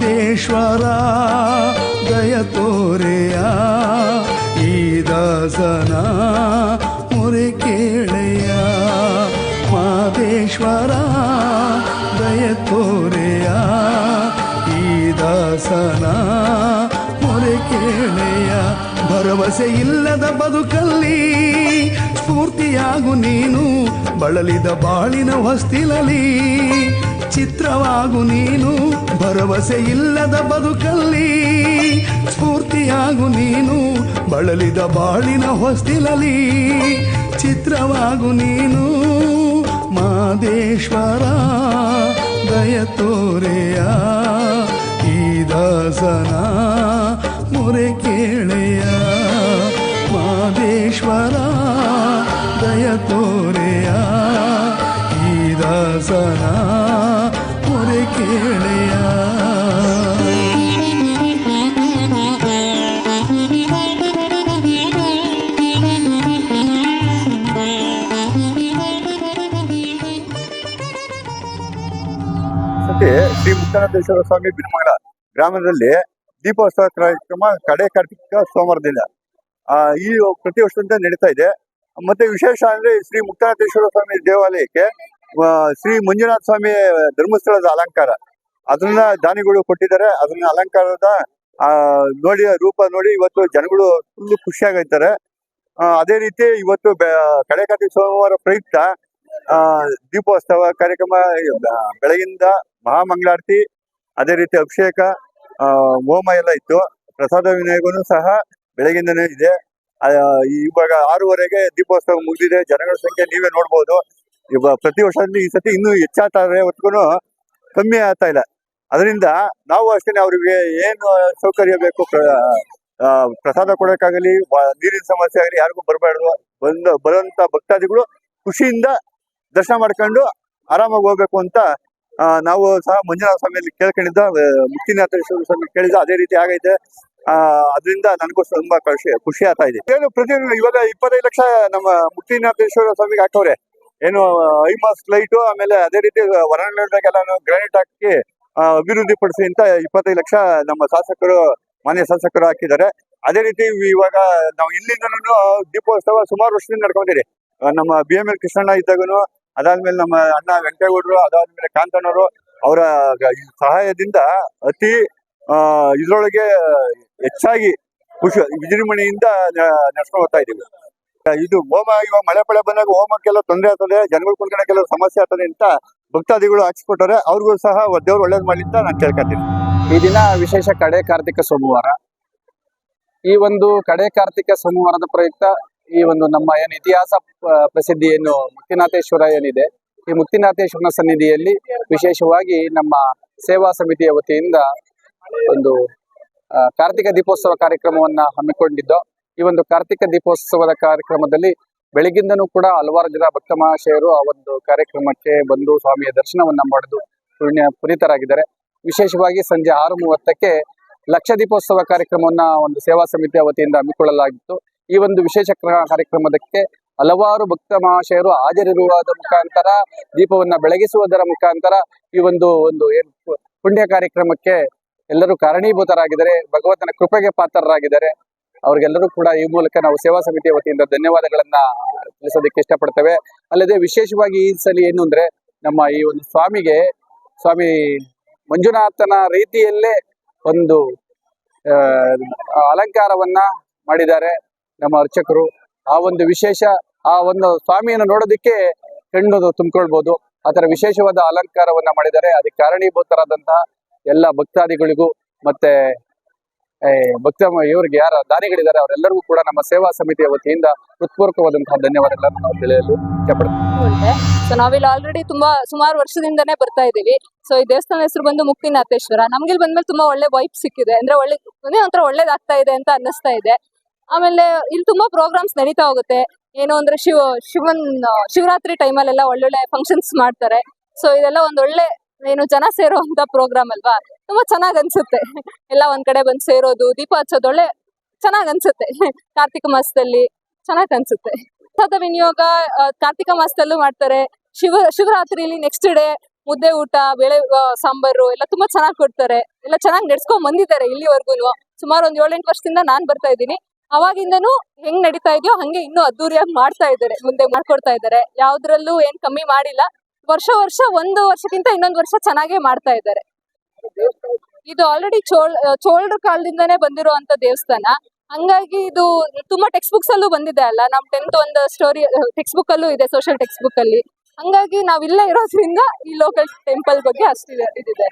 ಮಾದೇಶ್ವರ ದಯ ತೋರೆಯ ಈ ದಾಸನ ಮುರೆ ಕೇಳೆಯ. ಮಾದೇಶ್ವರ ದಯ ತೋರೆಯ ಈ ದಾಸನ ಮುರೆ ಕೇಳೆಯ. ಭರವಸೆ ಇಲ್ಲದ ಬದುಕಲ್ಲಿ ಸ್ಫೂರ್ತಿಯಾಗು ನೀನು, ಬಳಲಿದ ಬಾಳಿನ ಹೊಸ್ತಿಲಲಿ ಚಿತ್ರವಾಗು ನೀನು, ಭರವಸೆ ಇಲ್ಲದ ಬದುಕಲ್ಲಿ ಸ್ಫೂರ್ತಿಯಾಗು ನೀನು, ಬಳಲಿದ ಬಾಳಿನ ಹೊಸ್ತಿಲಲಿ ಚಿತ್ರವಾಗು ನೀನು. ಮಾದೇಶ್ವರ ದಯ ತೋರೆಯ ಈ ದಾಸನ, ಮೊರೆ ಕೇಳೆಯ ಮುಕ್ತಾನಂದೇಶ್ವರ ಸ್ವಾಮಿ ಬಿನಮಂಗಲ ಗ್ರಾಮದಲ್ಲಿ ದೀಪೋತ್ಸವ ಕಾರ್ಯಕ್ರಮ ಕಡೆ ಕಾರ್ತಿಕ ಸೋಮವಾರದಿಂದ ಈ ಪ್ರತಿ ವರ್ಷದಂತೆ ನಡೀತಾ ಇದೆ. ಮತ್ತೆ ವಿಶೇಷ ಅಂದ್ರೆ ಶ್ರೀ ಮುಕ್ತನಾಥೇಶ್ವರ ಸ್ವಾಮಿ ದೇವಾಲಯಕ್ಕೆ ಶ್ರೀ ಮಂಜುನಾಥ ಸ್ವಾಮಿ ಧರ್ಮಸ್ಥಳದ ಅಲಂಕಾರ. ಅದನ್ನ ದಾನಿಗಳು ಕೊಟ್ಟಿದ್ದಾರೆ. ಅದನ್ನ ಅಲಂಕಾರದ, ಆ, ನೋಡಿ, ರೂಪ ನೋಡಿ, ಇವತ್ತು ಜನಗಳು ಫುಲ್ ಖುಷಿಯಾಗಿದ್ದಾರೆ. ಅದೇ ರೀತಿ ಇವತ್ತು ಕಡೆ ಕಾರ್ತಿಕ ಸೋಮವಾರ ಪ್ರಯುಕ್ತ ದೀಪೋತ್ಸವ ಕಾರ್ಯಕ್ರಮ ಬೆಳಗಿಂದ ಮಹಾಮಂಗಳಾರತಿ, ಅದೇ ರೀತಿ ಅಭಿಷೇಕ ಹೋಮ ಎಲ್ಲ ಇತ್ತು. ಪ್ರಸಾದ ವಿನಿಯೋಗನೂ ಸಹ ಬೆಳಗಿಂದನೇ ಇದೆ. ಇವಾಗ ಆರೂವರೆಗೆ ದೀಪೋತ್ಸವ ಮುಗಿದಿದೆ. ಜನಗಳ ಸಂಖ್ಯೆ ನೀವೇ ನೋಡ್ಬೋದು. ಇವಾಗ ಪ್ರತಿ ವರ್ಷದಲ್ಲಿ ಈ ಸತಿ ಇನ್ನೂ ಹೆಚ್ಚಾಗ್ತಾರೆ. ಹೊತ್ಗೂ ಕಮ್ಮಿ ಆಗ್ತಾ ಇಲ್ಲ. ಅದರಿಂದ ನಾವು ಅಷ್ಟೇ ಅವರಿಗೆ ಏನು ಸೌಕರ್ಯ ಬೇಕು ಪ್ರಸಾದ ಕೊಡೋಕ್ಕಾಗಲಿ ನೀರಿನ ಸಮಸ್ಯೆ ಆಗಲಿ, ಯಾರಿಗೂ ಬರಬಾರ್ದು. ಬಂದ, ಬರುವಂತ ಭಕ್ತಾದಿಗಳು ಖುಷಿಯಿಂದ ದರ್ಶನ ಮಾಡ್ಕೊಂಡು ಆರಾಮಾಗಿ ಹೋಗ್ಬೇಕು ಅಂತ ನಾವು ಸಹ ಮಂಜುನಾಥ ಸ್ವಾಮಿಯಲ್ಲಿ ಕೇಳ್ಕೊಂಡಿದ್ದ ಮುಕ್ತಿನಾಥೇಶ್ವರ ಸ್ವಾಮಿ ಕೇಳಿದ ಅದೇ ರೀತಿ ಆಗೈತೆ. ಆ, ಅದರಿಂದ ನನಗೂ ತುಂಬಾ ಖುಷಿ ಖುಷಿ ಆಗ್ತಾ ಇದೆ. ಏನು ಪ್ರತಿ ಇವಾಗ ಇಪ್ಪತ್ತೈದು ಲಕ್ಷ ನಮ್ಮ ಮುಕ್ತಿನಾಥೇಶ್ವರ ಸ್ವಾಮಿಗೆ ಹಾಕವ್ರೆ ಏನು ಐಮಾಸ್ ಲೈಟು, ಆಮೇಲೆ ಅದೇ ರೀತಿ ವರಾಣಗೆಲ್ಲ ಗ್ರಾನೈಟ್ ಹಾಕಿ ಅಭಿವೃದ್ಧಿ ಪಡಿಸಿ ಅಂತ ಇಪ್ಪತ್ತೈದು ಲಕ್ಷ ನಮ್ಮ ಶಾಸಕರು, ಮಾನ್ಯ ಶಾಸಕರು ಹಾಕಿದ್ದಾರೆ. ಅದೇ ರೀತಿ ಇವಾಗ ನಾವು ಇಲ್ಲಿಂದನೂ ದೀಪೋತ್ಸವ ಸುಮಾರು ವರ್ಷದಿಂದ ನಡ್ಕೊಂಡಿರಿ ನಮ್ಮ ಬಿ ಎಂ ಎಲ್ ಕೃಷ್ಣಣ್ಣ ಇದ್ದಾಗನು ಅದಾದ್ಮೇಲೆ ನಮ್ಮ ಅಣ್ಣ ವೆಂಕಟೇಗೌಡರು ಅದಾದ್ಮೇಲೆ ಕಾಂತಣ್ಣವರು ಅವರ ಸಹಾಯದಿಂದ ಅತಿ ಇದ್ರೊಳಗೆ ಹೆಚ್ಚಾಗಿ ಖುಷಿ ವಿಜೃಂಭಣೆಯಿಂದ ನಡ್ಸ್ಕೊಂಡು ಹೋಗ್ತಾ ಇದೀವಿ ಇದು ಹೋಮ, ಇವಾಗ ಮಳೆ ಪಳೆ ಬಂದಾಗ ಹೋಮಕ್ಕೆಲ್ಲ ತೊಂದರೆ ಆಗ್ತದೆ, ಜನಗಳು ಕುತ್ಕೊಳ್ಳೋಕೆಲ್ಲ ಸಮಸ್ಯೆ ಆಗ್ತದೆ ಅಂತ ಭಕ್ತಾದಿಗಳು ಹಾಕ್ಸ್ಕೊಟ್ಟಾರೆ ಅವ್ರಿಗೂ ಸಹ ದೇವ್ರು ಒಳ್ಳೇದ್ ಮಾಡಿ ಅಂತ ನಾನು ಕೇಳ್ಕೊತೀನಿ ಈ ದಿನ ವಿಶೇಷ ಕಡೆ ಕಾರ್ತಿಕ ಸೋಮವಾರ. ಈ ಒಂದು ಕಡೆ ಕಾರ್ತಿಕ ಸೋಮವಾರದ ಪ್ರಯುಕ್ತ ಈ ಒಂದು ನಮ್ಮ ಏನು ಇತಿಹಾಸ ಪ್ರಸಿದ್ಧಿ ಏನು ಮುಕ್ತಿನಾಥೇಶ್ವರ ಏನಿದೆ, ಈ ಮುಕ್ತಿನಾಥೇಶ್ವರನ ಸನ್ನಿಧಿಯಲ್ಲಿ ವಿಶೇಷವಾಗಿ ನಮ್ಮ ಸೇವಾ ಸಮಿತಿಯ ವತಿಯಿಂದ ಒಂದು ಕಾರ್ತಿಕ ದೀಪೋತ್ಸವ ಕಾರ್ಯಕ್ರಮವನ್ನ ಹಮ್ಮಿಕೊಂಡಿದ್ದು, ಈ ಒಂದು ಕಾರ್ತಿಕ ದೀಪೋತ್ಸವದ ಕಾರ್ಯಕ್ರಮದಲ್ಲಿ ಬೆಳಗಿಂದನೂ ಕೂಡ ಹಲವಾರು ಜನ ಭಕ್ತ ಮಹಾಶಯರು ಆ ಒಂದು ಕಾರ್ಯಕ್ರಮಕ್ಕೆ ಬಂದು ಸ್ವಾಮಿಯ ದರ್ಶನವನ್ನ ಪಡೆದು ಪುಣ್ಯ, ಪುನೀತರಾಗಿದ್ದಾರೆ. ವಿಶೇಷವಾಗಿ ಸಂಜೆ ಆರು ಮೂವತ್ತಕ್ಕೆ ಲಕ್ಷ ದೀಪೋತ್ಸವ ಕಾರ್ಯಕ್ರಮವನ್ನ ಒಂದು ಸೇವಾ ಸಮಿತಿಯ ವತಿಯಿಂದ ಹಮ್ಮಿಕೊಳ್ಳಲಾಗಿತ್ತು. ಈ ಒಂದು ವಿಶೇಷ ಕಾರ್ಯಕ್ರಮದಕ್ಕೆ ಹಲವಾರು ಭಕ್ತ ಮಹಾಶಯರು ಹಾಜರಿರುವುದರ ಮುಖಾಂತರ, ದೀಪವನ್ನ ಬೆಳಗಿಸುವುದರ ಮುಖಾಂತರ ಈ ಒಂದು ಒಂದು ಪುಣ್ಯ ಕಾರ್ಯಕ್ರಮಕ್ಕೆ ಎಲ್ಲರೂ ಕಾರಣೀಭೂತರಾಗಿದ್ದಾರೆ. ಭಗವಂತನ ಕೃಪೆಗೆ ಪಾತ್ರರಾಗಿದ್ದಾರೆ. ಅವ್ರಿಗೆಲ್ಲರೂ ಕೂಡ ಈ ಮೂಲಕ ನಾವು ಸೇವಾ ಸಮಿತಿಯ ವತಿಯಿಂದ ಧನ್ಯವಾದಗಳನ್ನ ತಿಳಿಸೋದಕ್ಕೆ ಇಷ್ಟಪಡ್ತೇವೆ. ಅಲ್ಲದೆ ವಿಶೇಷವಾಗಿ ಈ ಸಲ ಏನು ಅಂದ್ರೆ ನಮ್ಮ ಈ ಒಂದು ಸ್ವಾಮಿಗೆ, ಸ್ವಾಮಿ ಮಂಜುನಾಥನ ರೀತಿಯಲ್ಲೇ ಒಂದು ಅಲಂಕಾರವನ್ನ ಮಾಡಿದ್ದಾರೆ. ನಮ್ಮ ಅರ್ಚಕರು, ಆ ಒಂದು ವಿಶೇಷ, ಆ ಒಂದು ಸ್ವಾಮಿಯನ್ನು ನೋಡೋದಕ್ಕೆ ಕಣ್ಣು ತುಂಬಿಕೊಳ್ಬಹುದು ಆತರ ವಿಶೇಷವಾದ ಅಲಂಕಾರವನ್ನ ಮಾಡಿದರೆ ಅದಕ್ಕೆ ಕಾರಣೀಭೂತರಾದಂತಹ ಎಲ್ಲ ಭಕ್ತಾದಿಗಳಿಗೂ ಮತ್ತೆ ಭಕ್ತ ಇವ್ರಿಗೆ ಯಾರ ದಾನಿಗಳಿದ್ದಾರೆ ಅವರೆಲ್ಲರಿಗೂ ಕೂಡ ನಮ್ಮ ಸೇವಾ ಸಮಿತಿಯ ವತಿಯಿಂದ ಹೃತ್ಪೂರ್ವಕವಾದಂತಹ ಧನ್ಯವಾದಗಳನ್ನು ನಾವು ತಿಳಿಯಲು ಇಷ್ಟಪಡ್ತೀವಿ. ಸೊ ನಾವಿಲ್ಲಿ ಆಲ್ರೆಡಿ ತುಂಬಾ ಸುಮಾರು ವರ್ಷದಿಂದನೇ ಬರ್ತಾ ಇದೀವಿ ಸೊ ಈ ದೇವಸ್ಥಾನ ಹೆಸರು ಬಂದು ಮುಕ್ತಿನಾಥೇಶ್ವರ. ನಮ್ಗೆ ಇಲ್ಲಿ ಬಂದ್ಮೇಲೆ ತುಂಬಾ ಒಳ್ಳೆ ವೈಪ್ ಸಿಕ್ಕಿದೆ. ಅಂದ್ರೆ ಒಳ್ಳೆ ಒಂಥರ ಒಳ್ಳೇದಾಗ್ತಾ ಇದೆ ಅಂತ ಅನ್ನಿಸ್ತಾ ಇದೆ. ಆಮೇಲೆ ಇಲ್ಲಿ ತುಂಬಾ ಪ್ರೋಗ್ರಾಮ್ಸ್ ನಡೀತಾ ಹೋಗುತ್ತೆ. ಏನು ಅಂದ್ರೆ ಶಿವ, ಶಿವನ್ ಶಿವರಾತ್ರಿ ಟೈಮಲ್ಲೆಲ್ಲ ಒಳ್ಳೊಳ್ಳೆ ಫಂಕ್ಷನ್ಸ್ ಮಾಡ್ತಾರೆ. ಸೊ ಇದೆಲ್ಲ ಒಂದ್ ಒಳ್ಳೆ, ಏನು ಜನ ಸೇರುವಂತ ಪ್ರೋಗ್ರಾಮ್ ಅಲ್ವಾ? ತುಂಬಾ ಚೆನ್ನಾಗ್ ಅನ್ಸುತ್ತೆ. ಎಲ್ಲ ಒಂದ್ ಕಡೆ ಬಂದು ಸೇರೋದು, ದೀಪ ಹಚ್ಚೋದು ಒಳ್ಳೆ ಚೆನ್ನಾಗ್ ಅನ್ಸುತ್ತೆ. ಕಾರ್ತಿಕ ಮಾಸದಲ್ಲಿ ಚೆನ್ನಾಗ್ ಅನ್ಸುತ್ತೆ. ಪ್ರಸಾದ ವಿನಿಯೋಗ ಕಾರ್ತಿಕ ಮಾಸದಲ್ಲೂ ಮಾಡ್ತಾರೆ. ಶಿವ, ಶಿವರಾತ್ರಿಲಿ ನೆಕ್ಸ್ಟ್ ಡೇ ಮುದ್ದೆ ಊಟ, ಬೇಳೆ ಸಾಂಬಾರು ಎಲ್ಲ ತುಂಬಾ ಚೆನ್ನಾಗಿ ಕೊಡ್ತಾರೆ. ಎಲ್ಲ ಚೆನ್ನಾಗಿ ನಡ್ಸ್ಕೊಂಡ್ ಬಂದಿದ್ದಾರೆ ಇಲ್ಲಿವರೆಗೂ ಸುಮಾರು ಒಂದ್ ಏಳೆಂಟು ವರ್ಷದಿಂದ ನಾನ್ ಬರ್ತಾ ಇದ್ದೀನಿ. ಅವಾಗಿಂದನೂ ಹೆಂಗ್ ನಡೀತಾ ಇದೆಯೋ ಹಂಗೆ ಇನ್ನೂ ಅದ್ದೂರಿಯಾಗಿ ಮಾಡ್ತಾ ಇದ್ದಾರೆ, ಮುಂದೆ ಮಾಡ್ಕೊಡ್ತಾ ಇದ್ದಾರೆ. ಯಾವ್ದ್ರಲ್ಲೂ ಏನ್ ಕಮ್ಮಿ ಮಾಡಿಲ್ಲ. ವರ್ಷ ವರ್ಷ ಒಂದು ವರ್ಷಕ್ಕಿಂತ ಇನ್ನೊಂದು ವರ್ಷ ಚೆನ್ನಾಗೇ ಮಾಡ್ತಾ ಇದ್ದಾರೆ. ಇದು ಆಲ್ರೆಡಿ ಚೋಳ್ ಚೋಳರ ಕಾಲದಿಂದಾನೇ ಬಂದಿರುವಂತ ದೇವಸ್ಥಾನ. ಹಂಗಾಗಿ ಇದು ತುಂಬಾ ಟೆಕ್ಸ್ಟ್ ಬುಕ್ಸ್ ಅಲ್ಲೂ ಬಂದಿದೆ ಅಲ್ಲ. ನಮ್ ಟೆಂತ್ ಒಂದು ಸ್ಟೋರಿ ಟೆಕ್ಸ್ಟ್ ಬುಕ್ ಅಲ್ಲೂ ಇದೆ ಸೋಷಿಯಲ್ ಟೆಕ್ಸ್ಟ್ ಬುಕ್ ಅಲ್ಲಿ ಹಂಗಾಗಿ ನಾವ್ ಇಲ್ಲೇ ಇರೋದ್ರಿಂದ ಈ ಲೋಕಲ್ ಟೆಂಪಲ್ ಬಗ್ಗೆ ಅಷ್ಟಿದೆ ಇದಿದೆ